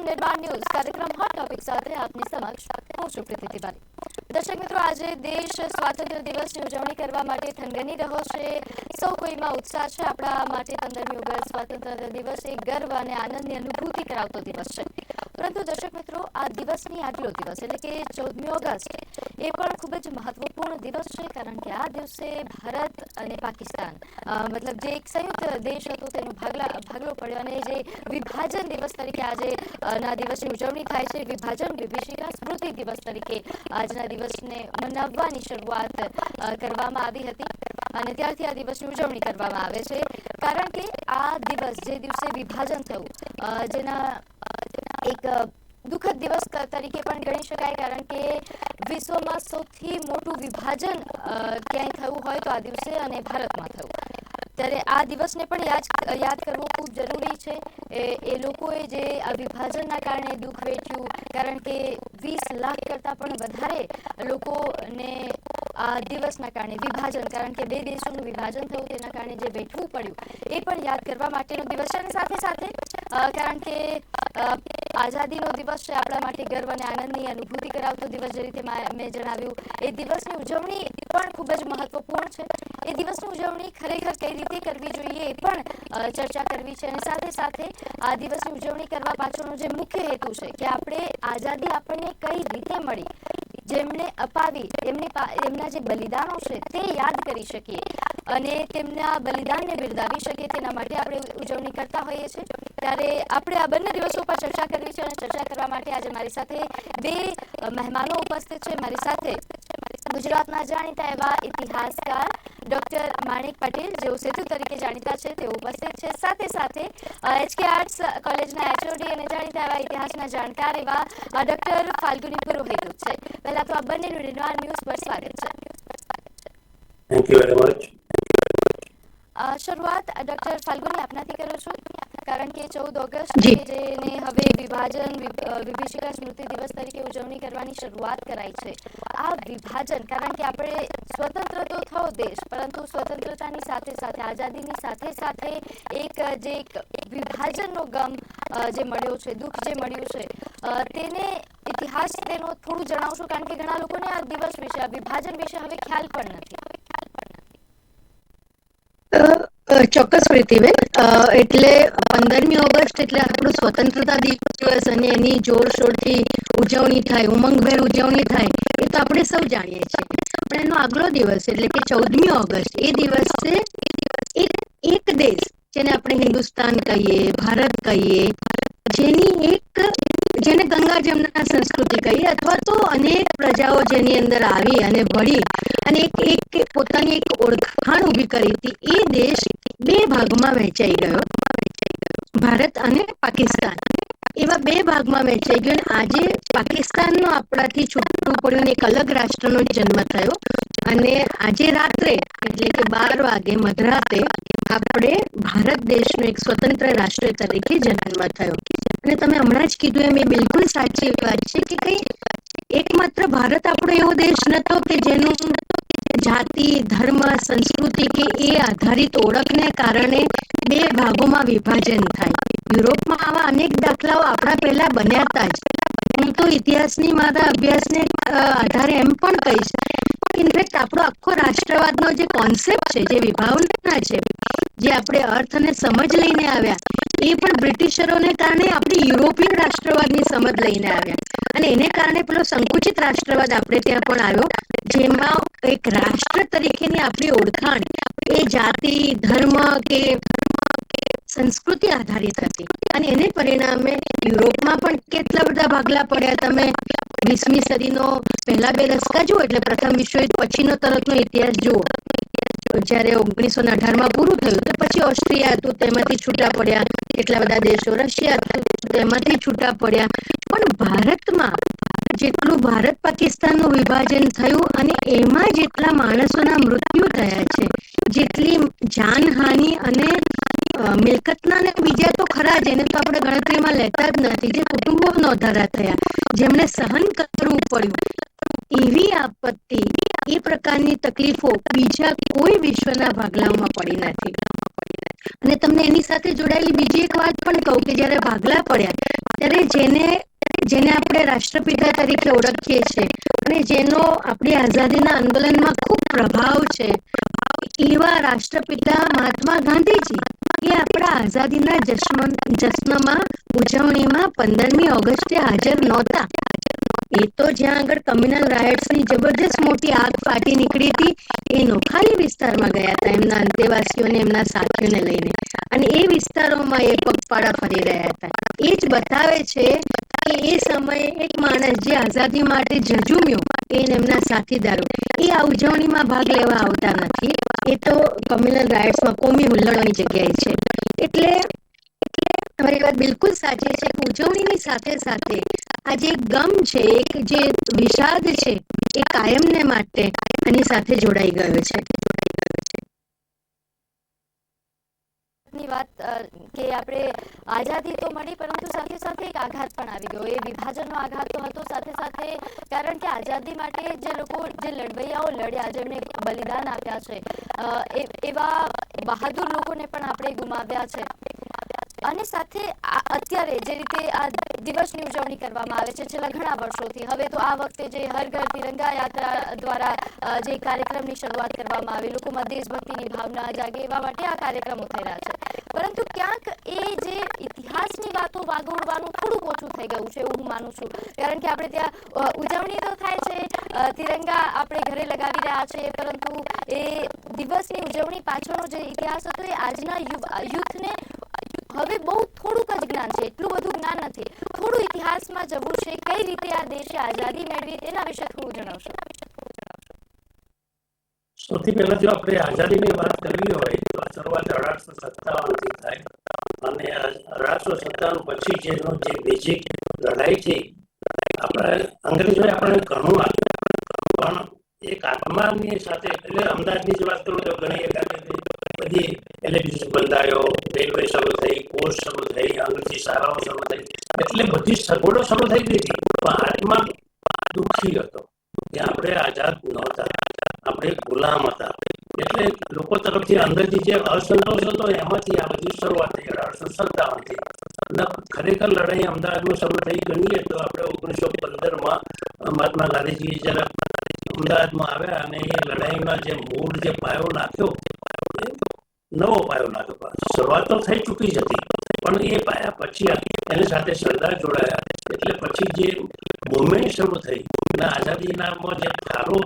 નિર્માણ ન્યૂઝ કાર્યક્રમ hot topic સાથે આપની સમક્ષ હું છું પ્રીતિ તિવારી દર્શક મિત્રો, આજે દેશ સ્વાતંત્ર્ય દિવસની ઉજવણી કરવા માટે થનગની રહ્યો છે. સૌ કોઈમાં ઉત્સાહ છે. આપણા માટે પંદરમી ઓગસ્ટ સ્વાતંત્ર્ય દિવસ એ ગર્વ અને આનંદની અનુભૂતિ કરાવતો દિવસ છે. પરંતુ દર્શક મિત્રો, આ દિવસની આગલો દિવસ એટલે કે ચૌદમી ઓગસ્ટ, એ પણ ખૂબ જ મહત્વપૂર્ણ દિવસ છે, કારણ કે આ દિવસે ભારત અને પાકિસ્તાન મતલબ જે એક સંયુક્ત દેશ હતો, તેનો ભાગલા, ભાગલો પડ્યો અને જે વિભાજન દિવસ તરીકે આજે ના દિવસની ઉજવણી થાય છે. વિભાજન, વિભીષિકા સ્મૃતિ દિવસ તરીકે આજના દિવસને મનાવવાની શરૂઆત કરવામાં આવી હતી. અને ત્યારથી આ દિવસની ઉજવણી કરવામાં આવે છે. કારણ કે આ દિવસ જે દિવસે વિભાજન થયું જેના એક દુઃખદ દિવસ તરીકે પણ ગણી શકાય, કારણ કે વિશ્વમાં સૌથી મોટું વિભાજન ક્યાંય થયું હોય તો આ દિવસે અને ભારતમાં થયું. ત્યારે આ દિવસને પણ યાદ યાદ કરવો ખૂબ જરૂરી છે. એ લોકોએ જે આ વિભાજનના કારણે દુઃખ વેઠ્યું, કારણ કે વીસ લાખ કરતાં પણ વધારે લોકોને આ દિવસના કારણે વિભાજન, કારણ કે બે દેશોનું વિભાજન થયું, તેના કારણે જે વેઠવું પડ્યું, એ પણ યાદ કરવા માટેનો દિવસ છે અને સાથે સાથે કારણ કે આઝાદીનો દિવસ છે, આપણા માટે ગર્વ અને આનંદની અનુભૂતિ કરાવતો દિવસ, જે રીતે મેં જણાવ્યું. એ દિવસની ઉજવણી પણ ખૂબ જ મહત્વપૂર્ણ છે. એ દિવસની ઉજવણી ખરેખર કઈ રીતે કરવી જોઈએ એ પણ ચર્ચા કરવી છે અને સાથે સાથે આ દિવસની ઉજવણી કરવા પાછળનો જે મુખ્ય હેતુ છે કે આપણે આઝાદી આપણને કઈ રીતે મળી જેમણે અપાવી, એમની એમના જે બલિદાનો છે તે યાદ કરી શકીએ. અને તેમના બલિદાનને બિરદાવી શકીએ તેના માટે આપણે ઉજવણી કરતા હોઈએ છીએ. ત્યારે આપણે આ બંને દિવસો પર ચર્ચા કરવી છે અને ચર્ચા કરવા માટે આજે મારી સાથે બે મહેમાનો ઉપસ્થિત છે. મારી સાથે ગુજરાતના જાણીતા એવા ઇતિહાસકાર ડોક્ટર માણેક પટેલ, જેઓ સેતુ તરીકે જાણીતા છે. તેઓ ઉપસ્થિત છે. સાથે સાથે એચકે આર્ટ્સ કોલેજના એચઓડી અને જાણીતા એવા ઇતિહાસના જાણકાર એવા ડોક્ટર ફાલ્ગુની પુરોહિત છે. પહેલા તો આ બંનેનું નિર્માણ ન્યૂઝ પર સ્વાગત છે. થેન્ક યુ વેરી મચ શરૂઆત ડોક્ટર ફાલ્ગુની આપનાથી કરું છું. કારણ કે ચૌદ ઓગસ્ટ જેને હવે વિભાજન વિભીષિકા સ્મૃતિ દિવસ તરીકે ઉજવણી કરવાની શરૂઆત કરાઈ છે. આ વિભાજન કારણ કે આપણે સ્વતંત્ર તો થયો દેશ પરંતુ સ્વતંત્રતાની સાથે સાથે આઝાદીની સાથે સાથે એક જે એક વિભાજનનો ગમ જે મળ્યો છે દુઃખ જે મળ્યું છે તેને ઇતિહાસ તેનો થોડું જણાવશો કારણ કે ઘણા લોકોને આ દિવસ વિશે આ વિભાજન વિશે હવે ખ્યાલ પણ નથી. ચોક્કસ પ્રીતિબેન એટલે પંદરમી ઓગસ્ટ એટલે આપણું સ્વતંત્રતા દિવસ અને એની જોરશોરથી ઉજવણી થાય ઉમંગભેર ઉજવણી થાય એ તો આપણે સૌ જાણીએ છીએ પણ એનો આગલો દિવસ એટલે કે ચૌદમી ઓગસ્ટ એ દિવસે એક દેશ જેને આપણે હિન્દુસ્તાન કહીએ ભારત કહીએ જેની એક જેને ગંગા જમના સંસ્કૃતિ કહીએ અથવા તો અનેક પ્રજાઓ જેની અંદર આવી અને ભળી અને એક એક પોતાની એક ઓળખાણ ઊભી કરી હતી. એ દેશ બે ભાગમાં વહેંચાઈ ગયો. ભારત અને પાકિસ્તાન. એવા બે ભાગમાં વહેંચાઈ ગયો અને આજે પાકિસ્તાનનો આપણાથી છૂટું પડ્યું એક અલગ રાષ્ટ્રનો જન્મ થયો. અને આજે રાત્રે, એટલે કે બાર વાગે મધરાતે, આપણે ભારત દેશનો એક સ્વતંત્ર રાષ્ટ્ર તરીકે જન્મ થયો. અને તમે હમણાં જ કીધું એમ એ બિલકુલ સાચી વાત છે કે કઈ એકમાત્ર ભારત આપણો એવો દેશ નતો કે જેનું જાતિ, ધર્મ, સંસ્કૃતિ કે એ આધારિત ઓળખને કારણે બે ભાગોમાં વિભાજન થાય. યુરોપમાં આવા અનેક દાખલાઓ આપણા પહેલા બન્યા હતા જ. હું તો ઇતિહાસની મારા અભ્યાસને આધારે એમ પણ કહીશ ઇનફેક્ટ આપણો આખો રાષ્ટ્રવાદનો જે કોન્સેપ્ટ છે, જે વિભાવના છે, જે આપણે અર્થ અને સમજ લઈને આવ્યા એ પણ બ્રિટિશરોને કારણે આપણે યુરોપિયન રાષ્ટ્રવાદની સમજ લઈને આવ્યા. અને એને કારણે પેલો સંકુચિત રાષ્ટ્રવાદ આપણે ત્યાં પણ આવ્યો, જેમાં એક રાષ્ટ્ર તરીકેની આપણી ઓળખાણ એ જાતિ, ધર્મ કે સંસ્કૃતિ આધારિત હતી. અને એને પરિણામે યુરોપમાં પણ કેટલા બધા ભાગલા પડ્યા. તમે વીસમી સદીનો પહેલા બે દસકા જુઓ, એટલે પ્રથમ વિશ્વયુદ્ધ, પછીનો તરતનો ઇતિહાસ જુઓ. જ્યારે ઓગણીસો ને અઢારમાં પૂરું થયું, તો પછી ઓસ્ટ્રિયા હતું, તેમાંથી છૂટા પડ્યા. કેટલા બધા દેશો, રશિયા હતું, તેમાંથી છૂટા પડ્યા. પણ ભારતમાં જેટલું ભારત પાકિસ્તાનનું વિભાજન થયું અને એમાં જેટલા માણસોના મૃત્યુ થયા છે, જેટલી જાનહાનિ અને મિલકતના ને બીજા તો ખરા જ, એને તો આપણે ગણતરીમાં લેતા જ નથી. જે કુટુંબો નોંધારા થયા જેમને સહન કરવું પડ્યું, એવી આપત્તિ એ પ્રકારની તકલીફો બીજા કોઈ વિશ્વના ભાગલાઓમાં પડી નથી. અને તમને એની સાથે જોડાયેલી બીજી એક વાત પણ કહું કે જ્યારે ભાગલા પડ્યા, ત્યારે જેને જેને આપણે રાષ્ટ્રપિતા તરીકે ઓળખીએ છીએ અને જેનો આપણી આઝાદીના આંદોલનમાં ખૂબ પ્રભાવ છે, એવા રાષ્ટ્રપિતા મહાત્મા ગાંધીજી એ આપણા આઝાદીના જશ્ન જશ્નમાં ઉજવણીમાં પંદરમી ઓગસ્ટે હાજર નહોતા. એ તો જ્યાં આગળ કમ્યુનલ રાયટ્સની જબરજસ્ત મોટી આગ ફાટી નીકળી હતી, એ નોખાલી વિસ્તારમાં ગયા હતા એમના અંતેવાસીઓને, એમના સાથીઓને લઈને. અને એ વિસ્તારોમાં એ પગપાળા ફરી રહ્યા હતા. એ જ બતાવે છે કે એ સમયે એક માણસ જે આઝાદી માટે ઝઝુમ્યો એ એમના સાથીદારો. એ આ ઉજવણીમાં ભાગ લેવા આવતા નથી. એ તો કમ્યુનલ રાઇટ્સમાં કોમી હુલ્લડોની જગ્યાએ છે. એટલે તમારી વાત બિલકુલ સાચી છે ઉજવણીની સાથે સાથે આ જે ગમ છે જે વિષાદ છે એ કાયમને માટે આની સાથે જોડાઈ ગયો છે. વાત કે આપણે આઝાદી તો મળી, પરંતુ સાથે સાથે એક આઘાત પણ આવી ગયો. એ વિભાજનનો આઘાત તો હતો સાથે સાથે, કારણ કે આઝાદી માટે જે લોકો, જે લડવૈયાઓ લડ્યા જેમણે બલિદાન આપ્યા છે એવા બહાદુર લોકોને પણ આપણે ગુમાવ્યા છે. અને સાથે અત્યારે જે રીતે આ દિવસની ઉજવણી કરવામાં આવે છે, છેલ્લા ઘણા વર્ષોથી. હવે તો આ વખતે જે હર ઘર તિરંગા યાત્રા દ્વારા જે કાર્યક્રમની શરૂઆત કરવામાં આવી, લોકોમાં દેશભક્તિની ભાવના જાગે એવા માટે આ કાર્યક્રમો થઈ રહ્યા છે. પરંતુ ક્યાંક એ જે ઇતિહાસની વાતો વાગોળવાનું થોડું ઓછું થઈ ગયું છે એવું હું માનું છું. કારણ કે આપણે ત્યાં ઉજવણી તો થાય છે તિરંગા આપણે ઘરે લગાવી રહ્યા છે, પરંતુ એ દિવસની ઉજવણી પાછળનો જે ઇતિહાસ હતો એ આજના યુથને હવે બહુ થોડુંક જ જ્ઞાન છે, એટલું બધું જ્ઞાન નથી. થોડું ઇતિહાસમાં જવું છે, કઈ રીતે આ દેશે આઝાદી મેળવી તેના વિશે થોડું જણાવશો? સૌથી પહેલા જો આપણે આઝાદીની વાત કરવી હોય, તો શરૂઆત અઢારસો સત્તાવનથી થાય. અને અઢારસો સત્તાવન પછી જેનો જે બેઝિક લડાઈ છે, આપણે અંગ્રેજોએ આપણને ઘણું આપ્યું. પણ એક આત્માની સાથે, એટલે અમદાવાદની જ વાત કરું તો ઘણી એકાદી બધી એલએબીસી બંધાયો રેલવે શરૂ થઈ કોર્સ શરૂ થઈ અંગ્રેજી શાળાઓ શરૂ થઈ એટલે બધી સગવડો શરૂ થઈ ગઈ હતી આત્મા દુઃખી હતો કે આપણે આઝાદ નહોતા આપણે ગુલામ હતા એટલે લોકો તરફથી અંદરથી જે અસંતોષ હતો એમાંથી આ બધી શરૂઆત થઈ અઢારસો સત્તાવનથી ખરેખર લડાઈ અમદાવાદમાં શરૂ થઈ ગણીએ તો આપણે ઓગણીસો પંદરમાં મહાત્મા ગાંધીજી જ્યારે અમદાવાદમાં આવ્યા અને એ લડાઈમાં જે મૂળ જે પાયો નાખ્યો નવો પાયો નાખ્યો શરૂઆત તો થઈ ચૂકી જ હતી. પણ એ પાયા પછી એની સાથે સરદાર જોડાયા. એટલે પછી જે મુવમેન્ટ શરૂ થઈ અને આઝાદીનામાં જે ધારો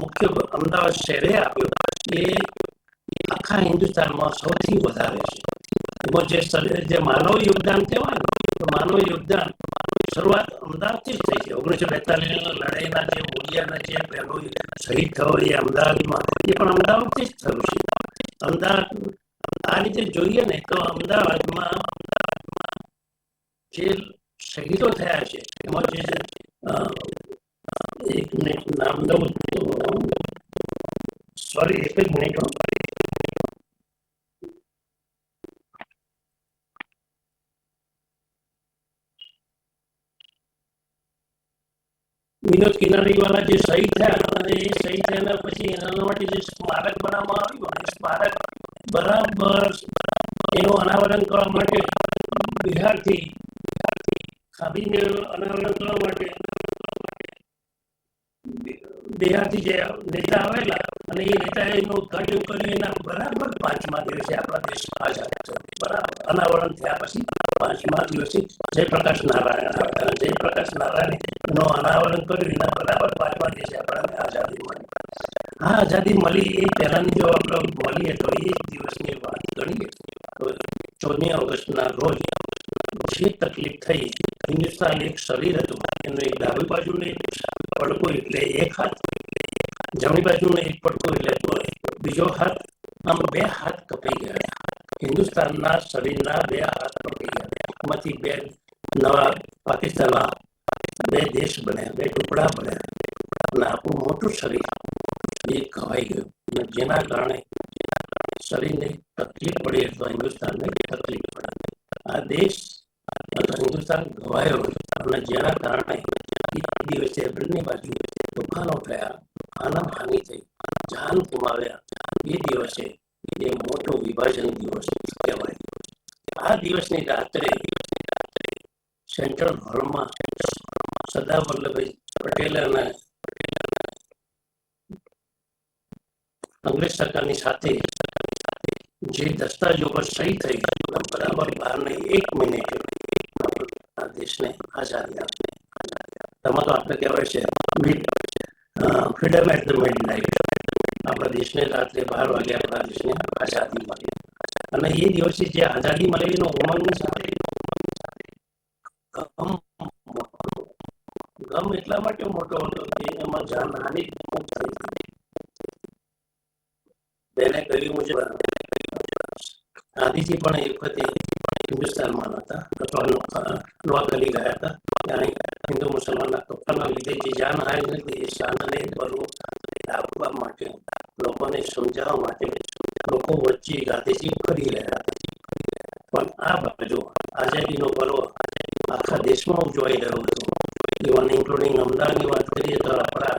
મુખ્ય અમદાવાદ શહેરે આપ્યો એ આખા હિન્દુસ્તાનમાં સૌથી વધારે છે. એમાં જે જે માનવ યોગદાન કહેવાય તો માનવ યોગદાન શરૂઆત અમદાવાદથી જ થઈ છે. ઓગણીસો બેતાલીસના લડાઈના જે મૂલ્યના જે પહેલો શહીદ થયો એ અમદાવાદમાં, એ પણ અમદાવાદથી જ થયું છે. અમદાવાદ આ રીતે જોઈએ ને તો અમદાવાદમાં જે શહીદો થયા છે, એમાં જે એક મિનિટ નામ દઉં સોરી એક જ મિનિટ. વિનોદ કિનારી વાળા જે શહીદ થયા અને એ શહીદ થયા પછી એના માટે જે સ્મારક બનાવવામાં આવ્યું અને સ્મારક બરાબર એનું અનાવરણ કરવા માટે બિહારથી ખાબીને અનાવરણ કરવા માટે બિહારથી જે નેતા આવેલા અને એ નેતાએ એનું કર્યું એના બરાબર પાંચમા દિવસે આપણા દેશ આઝાદ બરાબર. અનાવરણ થયા પછી પાંચમા દિવસે જયપ્રકાશ નારાયણ આવ્યા. જયપ્રકાશ નારાયણનું અનાવરણ કર્યું, એના બરાબર પાંચમા દિવસે આપણને આઝાદી મળી. આ આઝાદી મળી એ પહેલાની જો આપણે મળીએ તો એ દિવસની વાત ગણીએ. તો ચૌદમી ઓગસ્ટના રોજ જે તકલીફ થઈ, હિન્દુસ્તાન એક શરીર હતું. એનું એક ડાબી બાજુનો એક પડકો એટલે એક હાથ જમણી બાજુનો એક પડકો એટલે બીજો હાથ આમ બે હાથ કપાઈ ગયા હિન્દુસ્તાનના શરીરના બે હાથ કપાઈ ગયા એમાંથી બે નવા પાકિસ્તાન બે દેશ બન્યા બે ટુકડા બન્યા અને આપણું મોટું શરીર એ ખવાઈ ગયું અને જેના કારણે શરીરને તકલીફ પડી અથવા હિન્દુસ્તાનને તકલીફ પડી આ દેશ અથવા હિન્દુસ્તાન ગવાયો અને જેના કારણે એક દિવસે બંને બાજુ તોફાનો થયા માનવ હાનિ થઈ જાન ગુમાવ્યા એ દિવસે એ મોટો વિભાજન દિવસ કહેવાય આ દિવસની રાત્રે સેન્ટ્રલ હોલમાં સરદાર વલ્લભભાઈ પટેલ અને અંગ્રેજ સરકારની સાથે જે દસ્તાવેજો પર સહી થઈ બરાબર બારને એક મિનિટ આ દેશને આઝાદી આપી એમાં તો આપણે કહેવાય છે ફ્રીડમ એટ ધ મિડ આપણા દેશને રાત્રે બાર વાગે આપણા દેશને આઝાદી મળી. અને એ દિવસે જે આઝાદી મળેલીનો ઉમંગ સાથે, ગમ એટલા માટે મોટો હતો કે એમાં જાનહાની ખૂબ થઈ બેને કહ્યું મુજબ, ગાંધીજી પણ એક વખતે હિન્દુસ્તાનમાં હતા, અથવા કરી ગયા હતા. મુસલમાનના કફરના લીધે જે જાન હારી નથી એ શાનને આપવા માટે લોકોને સમજાવવા માટે લોકો વચ્ચે ગાંધીજી કરી રહ્યા પણ આ બાજુ આઝાદીનો પર્વ આખા દેશમાં ઉજવાઈ રહ્યો હતો. ઇવન ઇન્ક્લુડિંગ અમદાવાદની વાત કરીએ તો આપણા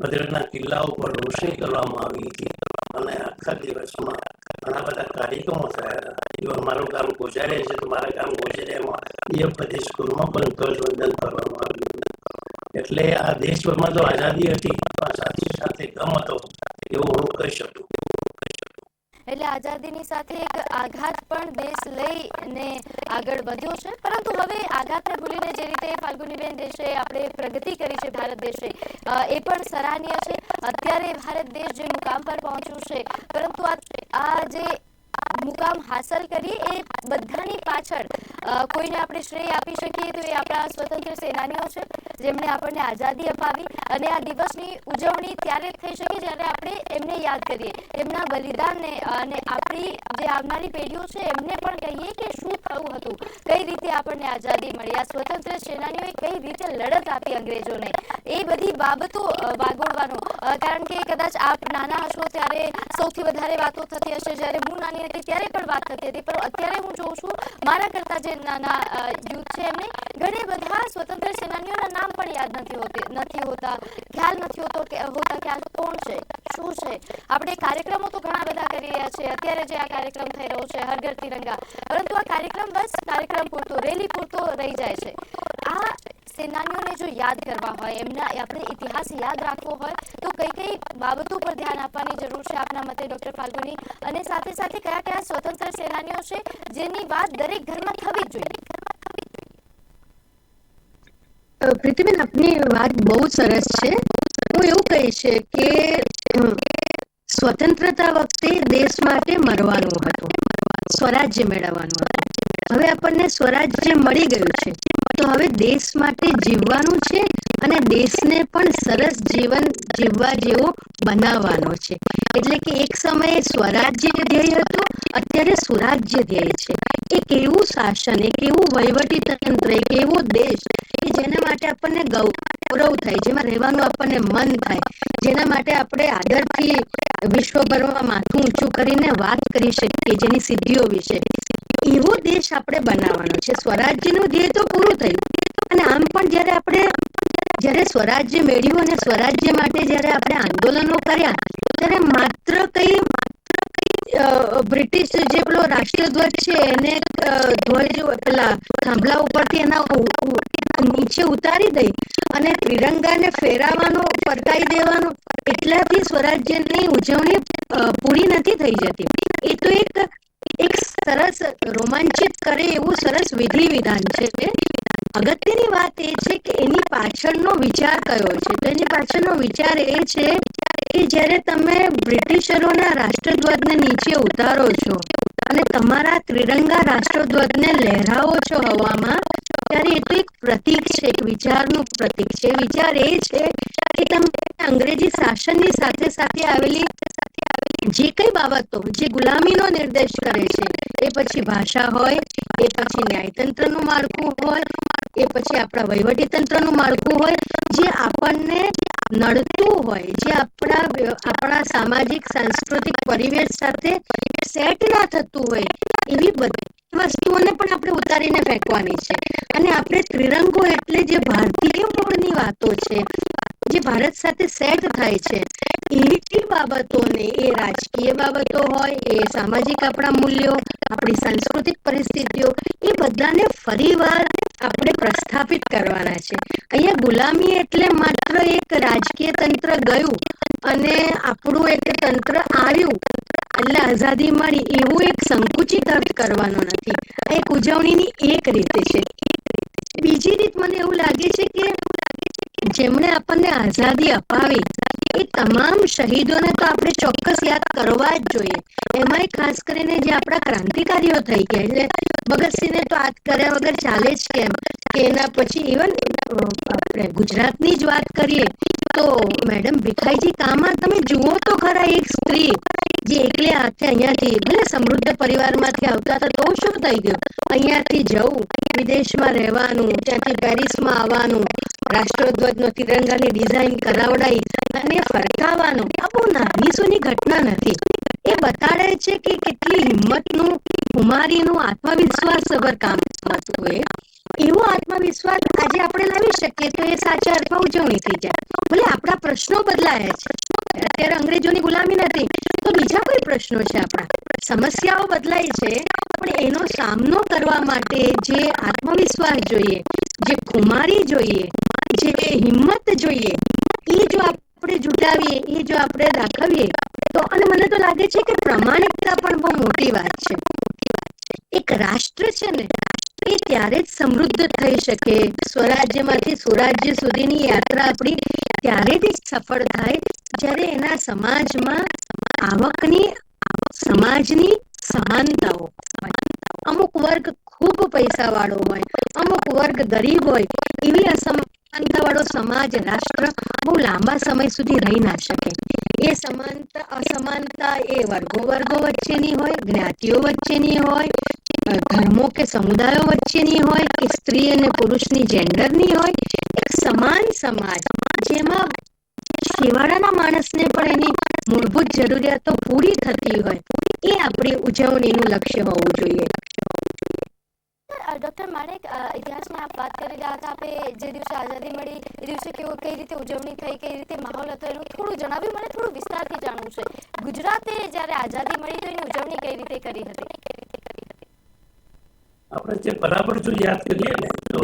ભદ્રના કિલ્લા ઉપર રોશની કરવામાં આવી હતી. અને આખા દિવસમાં ઘણા બધા કાર્યક્રમો થયા હતા. મારું કામ ગોજારે છે તો મારા કામ એ વખતે સ્કૂલમાં પણ ધ્વજવંદન કરવામાં આવ્યું એટલે આ દેશભરમાં તો આઝાદી હતી સાથે સાથે ગમ હતો એવું હું કહી શકું એટલે આઝાદીની સાથે એક આઘાત પણ દેશ લઈને આગળ વધ્યો છે પરંતુ હવે આઘાતને ભૂલીને જે રીતે ફાલ્ગુનીબેન દેશે આપણે પ્રગતિ કરી છે ભારત દેશે એ પણ સરાહનીય છે અત્યારે ભારત દેશ જે મુકામ પર પહોંચ્યું છે પરંતુ આ જે મુકામ હાંસલ કરીએ એ બધાની પાછળ કોઈને આપણે શ્રેય આપી શકીએ તો એ આપણા સ્વતંત્ર સેનાનીઓ છે, જેમણે આપણને આઝાદી અપાવી અને આ દિવસની ઉજવણી ત્યારે થઈ શકે જ્યારે આપણે એમને યાદ કરીએ. એમના બલિદાનને અને આપણી જે આવનારી પેઢીઓ છે, એમને પણ કહીએ કે શું થયું હતું, કઈ રીતે આપણને આઝાદી મળી, આ સ્વતંત્ર સેનાનીઓએ કઈ રીતે લડત આપી અંગ્રેજોને, એ બધી બાબતો વાગોળવાનું. કારણ કે કદાચ આપ નાના હશો ત્યારે સૌથી વધારે વાતો થતી હશે, જ્યારે હું નાની હતી ત્યારે પણ વાત થતી હતી, પણ અત્યારે હું જોઉં છું, મારા કરતા જે નાના યુથ છે એમને, ઘણા બધા સ્વતંત્ર સેનાનીઓના નામ પણ યાદ નથી હોતી, નથી હોતા. ખ્યાલ નથી હોતો કે, હોતા કે આ કોણ છે, શું છે? આપણે કાર્યક્રમો તો ઘણા બધા કરી રહ્યા છે અત્યારે જે આ કાર્યક્રમ થઈ રહ્યો છે હર ઘર તિરંગા પરંતુ આ કાર્યક્રમ બસ કાર્યક્રમ પૂરતો, રેલી પૂરતો રહી જાય છે. આ સેનાનીઓને જો યાદ કરવા હોય, એમના આપણે ઇતિહાસ યાદ રાખવો હોય, તો કઈ કઈ બાબતો પર ધ્યાન આપવાની જરૂર છે આપના મતે, ડોક્ટર ફાલ્ગુની? અને સાથે સાથે કયા કયા સ્વતંત્ર સેનાનીઓ છે જેની વાત દરેક ઘરમાં થવી જોઈએ? પ્રીતિબેન, આપની વાત બહુ સરસ છે. હું એવું કહીશ કે સ્વતંત્રતા વખતે દેશ માટે મરવાનું હતું, સ્વરાજ્ય મેળવવાનું હતું. હવે આપણને સ્વરાજ્ય મળી ગયું છે. તો હવે દેશ માટે જીવવાનું છે અને દેશને પણ સરસ જીવન જીવવા જેવો બનાવવાનો છે. એટલે કે એક સમયે સ્વરાજ્ય ધ્યેય હતું, અત્યારે સુરાજ્ય ધ્યેય છે. એ કેવું શાસન એક કેવું વહીવટી તંત્ર એક એવો દેશ કે જેના માટે આપણને ગૌરવ થાય, જેમાં રહેવાનું આપણને મન થાય. જેના માટે આપણે આદરથી વિશ્વભરમાં માથું ઊંચું કરીને વાત કરી શકીએ, જેની સિદ્ધિઓ વિશે. એવો દેશ આપણે બનાવવાનો છે. સ્વરાજ્યનું ધ્યેય તો પૂરું થયું. અને આમ પણ જ્યારે આપણે, જ્યારે સ્વરાજ્ય મેળવ્યું અને સ્વરાજ્ય માટે જ્યારે આપણે આંદોલનો કર્યા, ત્યારે માત્ર કઈ બ્રિટિશ જે પેલો રાષ્ટ્રધ્વજ છે, એને ધ્વજ પેલા થાંભલા ઉપરથી એના નીચે ઉતારી દઈ અને તિરંગાને ફેરાવાનો પરતાઈ દેવાનો, એટલાથી સ્વરાજ્યની ઉજવણી પૂરી નથી થઈ જતી. એ તો એક એક સરસ રોમાંચિત કરે એવું સરસ વિધિ વિધાન છે. અગત્યની વાત એ છે કે એની પાછળનો વિચાર કયો છે? તેની પાછળનો વિચાર એ છે કે જ્યારે તમે બ્રિટિશરોના રાષ્ટ્રધ્વજને નીચે ઉતારો છો અને તમારા ત્રિરંગા રાષ્ટ્રધ્વજને લહેરાવો છો હવામાં, ત્યારે એ તો એક પ્રતીક છે, એક વિચારનું પ્રતીક છે. વિચાર એ છે કે તમે અંગ્રેજી શાસનની સાથે સાથે આવેલી જે કઈ બાબતો જે ગુલામીનો નિર્દેશ કરે છે, એ પછી ભાષા હોય એ પછી ન્યાયતંત્રનું માળખું હોય, એ પછી આપણા વહીવટી તંત્રનું માળખું હોય, જે આપણને નડતું હોય, જે આપણા આપણા સામાજિક, સાંસ્કૃતિક પરિવેશ સાથે સેટ ના થતું હોય, એવી બધી વસ્તુઓને પણ આપણે ઉતારીને ફેંકવાની છે. અને આપણે ત્રિરંગો એટલે જે ભારતીય મૂળની વાતો છે, જે ભારત સાથે સેટ થાય છે એ બાબતોને એ રાજકીય બાબતો હોય, એ સામાજિક આપણા મૂલ્યો, આપણી સાંસ્કૃતિક પરિસ્થિતિઓ, એ બધાને ફરીવાર આપણે પ્રસ્થાપિત કરવાના છે. અહીંયા ગુલામી એટલે માત્ર એક રાજકીય તંત્ર ગયું અને આપણું એક તંત્ર આવ્યું. એટલે આઝાદી મળી એવું એક સંકુચિત અર્થ કરવાનો નથી. એક ઉજવણીની એક રીતે છે. બીજી રીત મને એવું લાગે છે કે જેમણે આપણને આઝાદી અપાવી એ તમામ શહીદોને તો આપણે ચોક્કસ યાદ કરવા જ જોઈએ. એમાંય ખાસ કરીને જે આપણા ક્રાંતિકારીઓ થઈ ગયા, એટલે ભગતસિંહને તો યાદ કર્યા વગર ચાલે જ કેમ? કે એના પછી ઇવન આપણે ગુજરાતની જ વાત કરીએ, તો મેડમ ભીખાઈજી કામા તમે જુઓ તો ખરા એક સ્ત્રી જે એકલે હાથે અહીંયાથી ભલે સમૃદ્ધ પરિવારમાંથી આવતા હતા, તો શું થઈ ગયું? અહીંયાથી જવું, વિદેશમાં રહેવાનું, ત્યાંથી પેરિસમાં આવવાનું રાષ્ટ્રધ્વજનો તિરંગાની ડિઝાઇન કરાવડાઈ અને ફરકાવવાનો આ બહુ નાની ઘટના નથી. એ બતાડે છે કે કેટલી હિંમતનું, કુમારીનું આત્મવિશ્વાસ સભર કામ હતું, એ એવો આત્મવિશ્વાસ આજે આપણે લાવી શકીએ તો એ સાચા અર્થમાં ઉજવણી થઈ જાય. ભલે આપણા પ્રશ્નો બદલાયા છે, અત્યારે અંગ્રેજોની ગુલામી નથી, તો બીજા કોઈ પ્રશ્નો છે આપણા? સમસ્યાઓ બદલાય છે, પણ એનો સામનો કરવા માટે જે આત્મવિશ્વાસ જોઈએ, જે કુમારી જોઈએ જે હિંમત જોઈએ એ જો આપણે જુટાવીએ એ જો આપણે દાખવીએ, તો અને મને તો લાગે છે કે પ્રમાણિકતા પણ બહુ મોટી વાત છે. એક રાષ્ટ્ર છે ને, એ ત્યારે જ સમૃદ્ધ થઈ શકે. સ્વરાજ્યમાંથી સુરાજ્ય સુધીની યાત્રા આપણી ત્યારે જ સફળ થાય, જ્યારે એના સમાજમાં આવકની, સમાજની સમાનતાઓ અમુક વર્ગ ખૂબ પૈસા વાળો હોય, અમુક વર્ગ ગરીબ હોય, એવી અસમાનતા વાળો સમાજ, રાષ્ટ્ર બહુ લાંબા સમય સુધી રહી ના શકે. એ સમાનતા, અસમાનતા એ વર્ગો વર્ગો વચ્ચેની હોય, જ્ઞાતિઓ વચ્ચેની હોય, ધર્મો કે સમુદાયો વચ્ચેની હોય, કે સ્ત્રી અને પુરુષની જેન્ડરની હોય, એક સમાન સમાજ. જેમાં છેવાડાના માણસને પણ એની મૂળભૂત જરૂરિયાતો પૂરી થતી હોય. એ આપણી ઉજવણીનું લક્ષ્ય હોવું જોઈએ. ડોક્ટર માણેક ઇતિહાસમાં આપ વાત કરી રહ્યા હતા. આપે જે દિવસે આઝાદી મળી, એ દિવસે કેવો, કઈ રીતે ઉજવણી થઈ, કઈ રીતે માહોલ હતો એનું થોડું જણાવ્યું, મને થોડું વિસ્તારથી જાણવું છે. ગુજરાતે જ્યારે આઝાદી મળી તો એની ઉજવણી કઈ રીતે કરી હતી? આપણે જે બરાબર જો યાદ કરીએ ને, તો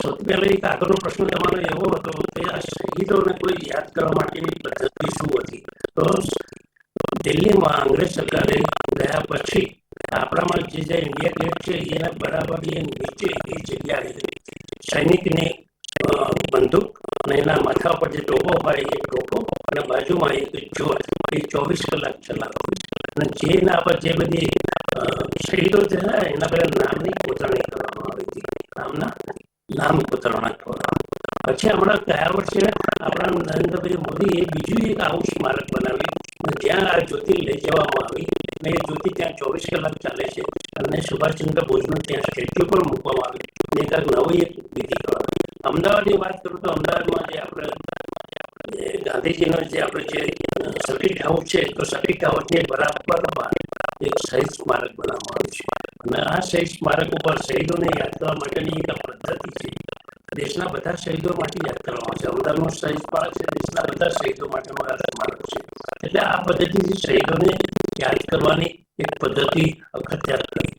સૌથી આગળનો પ્રશ્ન તમારો એવો હતો કે આ શહીદોને કોઈ યાદ કરવા માટેની પદ્ધતિ શું હતી? તો દિલ્હીમાં અંગ્રેજ સરકારે ગયા પછી આપણામાં જે જે ઇન્ડિયા ગેટ છે, એના બરાબર એ નીચે એ જગ્યાએ સૈનિકને બંદૂક અને એના માથા પર જે ટોપો હોય, એ ટોપો અને બાજુમાં એક જ્યોત, એ ચોવીસ કલાક ચલાવે અને જેના પર જે બધી શહીદો થયા, એના બધા નામની કોતરણી કરવામાં આવી હતી. નામના નામ કોતરણા કરવામાં પછી હમણાં ગયા વર્ષે આપણા નરેન્દ્રભાઈ મોદીએ બીજું એક આવું સ્મારક બનાવ્યું. જ્યાં આ જ્યોતિ લઈ જવામાં આવી અને એ જ્યોતિ ત્યાં ચોવીસ કલાક ચાલે છે અને સુભાષચંદ્ર બોઝનું ત્યાં સ્ટેચ્યુ પણ મૂકવામાં આવ્યું અને એક નવી એક વિધિ અમદાવાદની વાત કરું તો અમદાવાદમાં જે આપણે ગાંધીજીનો જે આપણે જે સર્કિટ હાઉસ છે તો સર્કિટ હાઉસની બરાબર એક શહીદ સ્મારક બનાવવામાં આવ્યું છે અને આ શહીદ સ્મારક ઉપર શહીદોને યાદ કરવા માટેની એક પદ્ધતિ છે દેશના બધા શહીદો માટે યાદ કરવામાં છે. અમદાવાદનું શહીદ સ્મારક છે. દેશના બધા શહીદો માટેનો આ સ્મારક છે. એટલે આ પદ્ધતિથી શહીદોને યાદ કરવાની એક પદ્ધતિ અખત્યાર કરી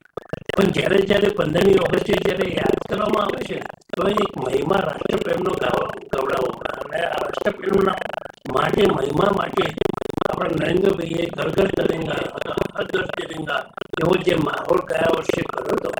પણ જ્યારે જ્યારે પંદરમી ઓગસ્ટે જ્યારે યાદ કરવામાં આવે છે, તો એક મહિમા રાષ્ટ્રપ્રેમનો ગવડાવવામાં અને આ રાષ્ટ્રપ્રેમના માટે, મહિમા માટે આપણા નરેન્દ્રભાઈએ ઘર ઘર તિરંગા હર એવો જે માહોલ ગયા વર્ષે કર્યો હતો,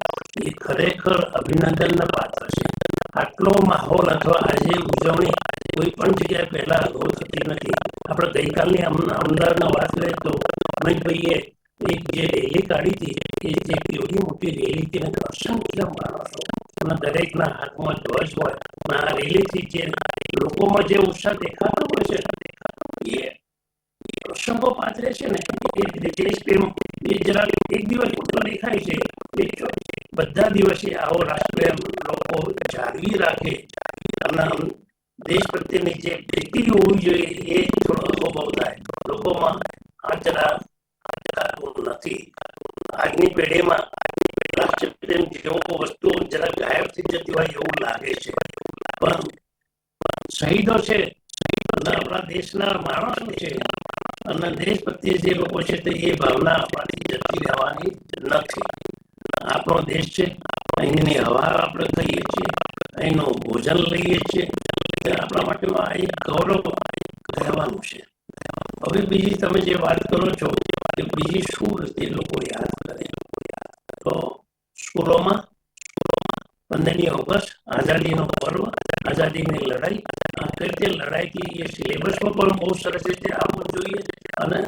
એ ખરેખર અભિનંદનના પાત્ર છે. આટલો માહોલ અથવા આજે ઉજવણી કોઈ પણ જગ્યાએ પહેલા અગાઉ થતી નથી. આપણે ગઈકાલની અમદાવાદમાં વાત કરીએ તો અમિતભાઈએ એક જે રેલી કાઢી હતી, એ જે કેવડી મોટી રેલી હતી અને અસંખ્ય માણસો અને દરેકના હાથમાં ધ્વજ હોય અને આ રેલીથી જે લોકોમાં જે ઉત્સાહ દેખાતો હોય છે, એ પ્રસંગો પાથરે છે ને, એ દેશ પ્રેમ, એ જરા એક દિવસ પૂરતો દેખાય છે બધા દિવસે આવો રાષ્ટ્રપ્રેમ લોકો જાળવી રાખે અને દેશ પ્રત્યેની જે પ્રીતિ હોવી જોઈએ એ થોડો અનુભવ થાય લોકોમાં આ જરા નથી આજની પેઢીમાં રાષ્ટ્રપ્રેમ જેવો વસ્તુઓ જરા ગાયબ થઈ જતી હોય એવું લાગે છે પણ શહીદો છે અને આપણા દેશ દેશના માણસો છે અને દેશ પ્રત્યે જે લોકો છે તે એ ભાવના આપણાથી જતી રહેવાની નથી આપણો દેશ છે, અહીંની હવા આપણે થઈએ છીએ, અહીંનું ભોજન લઈએ છીએ આપણા માટે આ ગૌરવ રહેવાનું છે. હવે બીજી તમે જે વાત કરો છો કે બીજી શું રીતે લોકો યાદ કરે તો સ્કૂલોમાં પંદરમી ઓગસ્ટ આઝાદીનો પર્વ, આઝાદીની લડાઈ આ રીતે લડાઈથી એ સિલેબસમાં પણ બહુ સરસ રીતે આવવું જોઈએ અને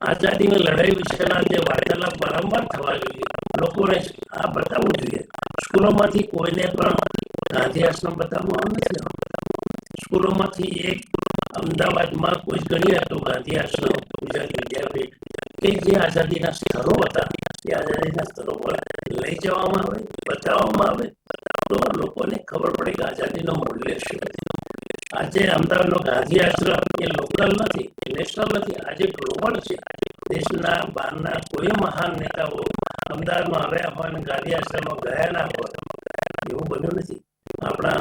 આઝાદીની લડાઈ વિશેના જે વાર્તાલાપ વારંવાર થવા જોઈએ. લોકોને આ બતાવવું જોઈએ સ્કૂલોમાંથી કોઈને પણ ગાંધી આશ્રમ બતાવવામાં નથી છે સ્કૂલોમાંથી એક અમદાવાદમાં કોઈ ગણી હતો ગાંધી આશ્રમ ગુજરાતી વિદ્યાપીઠ કે જે આઝાદીના સ્થળો હતા એ આઝાદીના સ્થળો પર લઈ જવામાં આવે બતાવવામાં આવે તો લોકોને ખબર પડે કે આઝાદીનો મૂલ્ય શું આજે અમદાવાદનો ગાંધી આશ્રમ એ લોકલ નથી નેશનલ નથી, આજે ગ્લોબલ છે. દેશના બહારના કોઈ મહાન નેતાઓ અમદાવાદમાં આવ્યા હોય અને ગાંધી આશ્રમમાં ગયા ના હોય, એવું બન્યું નથી. આપણા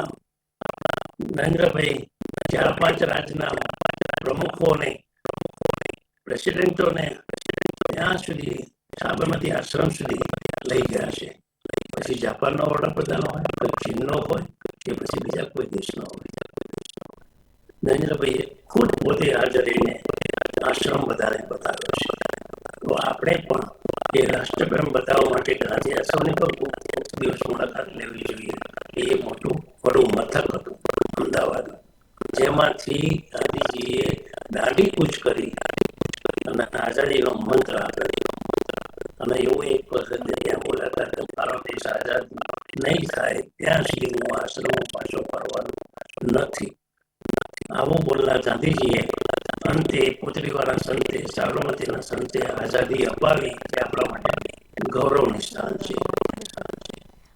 નરેન્દ્રભાઈ ચાર પાંચ રાજના પ્રમુખોને, પ્રેસિડેન્ટોને ત્યાં સુધી સાબરમતી આશ્રમ સુધી લઈ ગયા છે. પછી જાપાનનો વડાપ્રધાન હોય કોઈ ચીનનો હોય, કે પછી બીજા કોઈ દેશનો હોય. નરેન્દ્રભાઈએ ખુદ પોતે હાજર રહીને આશ્રમ બધાને બતાવ્યો છે. તો આપણે પણ એ રાષ્ટ્રપ્રેમ બતાવવા માટે ગાંધી આશ્રમની પણ દિવસ મુલાકાત લેવી જોઈએ. એ મોટું વડું મથક હતું અમદાવાદ. જેમાંથી ગાંધીજીએ દાંડી કૂચ કરી અને આઝાદીનો મંત્ર આપ્યો. અને એવું એક વખત ત્યાં મુલાકાત મારો દેશ આઝાદ નહીં થાય, ત્યાં સુધી હું આશ્રમ પાછો ફરવાનો નથી. આવું બોલનાર ગાંધીજીએ અંતે પોતરીવાળા સંતે સાબરમતીના સંતે આઝાદી અપાવી તે આપણા માટે ગૌરવની સ્થાન છે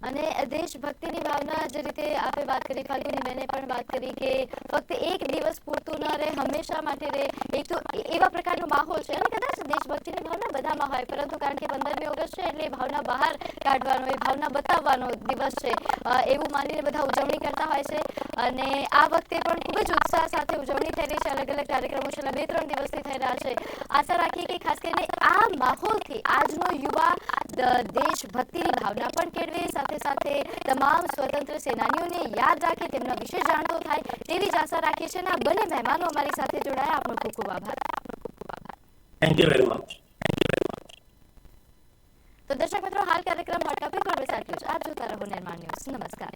અને દેશભક્તિની ભાવના જે રીતે આપે વાત કરી ફાલ્ગુની બહેને પણ વાત કરી કે ફક્ત એક દિવસ પૂરતું ન રહે, હંમેશા માટે રહે. એક તો એવા પ્રકારનો માહોલ છે. અને કદાચ દેશભક્તિની ભાવના બધામાં હોય, પરંતુ કારણ કે પંદરમી ઓગસ્ટ છે એટલે ભાવના બહાર કાઢવાનો, એ ભાવના બતાવવાનો દિવસ છે. એવું માનીને બધા ઉજવણી કરતા હોય છે. અને આ વખતે પણ ખૂબ જ ઉત્સાહ સાથે ઉજવણી થઈ રહી છે. અલગ અલગ કાર્યક્રમો છેલ્લા બે, ત્રણ દિવસથી થઈ રહ્યા છે. આશા રાખીએ કે ખાસ કરીને આ માહોલથી આજનો યુવા દેશભક્તિની ભાવના પણ કેળવે. સાથે સાથે તમામ સ્વતંત્ર સેનાનીઓને યાદ રાખે, તેમના વિશે જાણતો થાય તેવી જ આશા રાખીએ છીએ. અને આ બંને મહેમાનો અમારી સાથે જોડાયા. આપનો ખૂબ ખૂબ આભાર. થેન્ક યુ વેરી મચ તો દર્શક મિત્રો, હાલ કાર્યક્રમ હોટ ટોપિક પર બેસાડ્યો છે. આપ જોતા રહો નિર્માણ ન્યૂઝ. નમસ્કાર.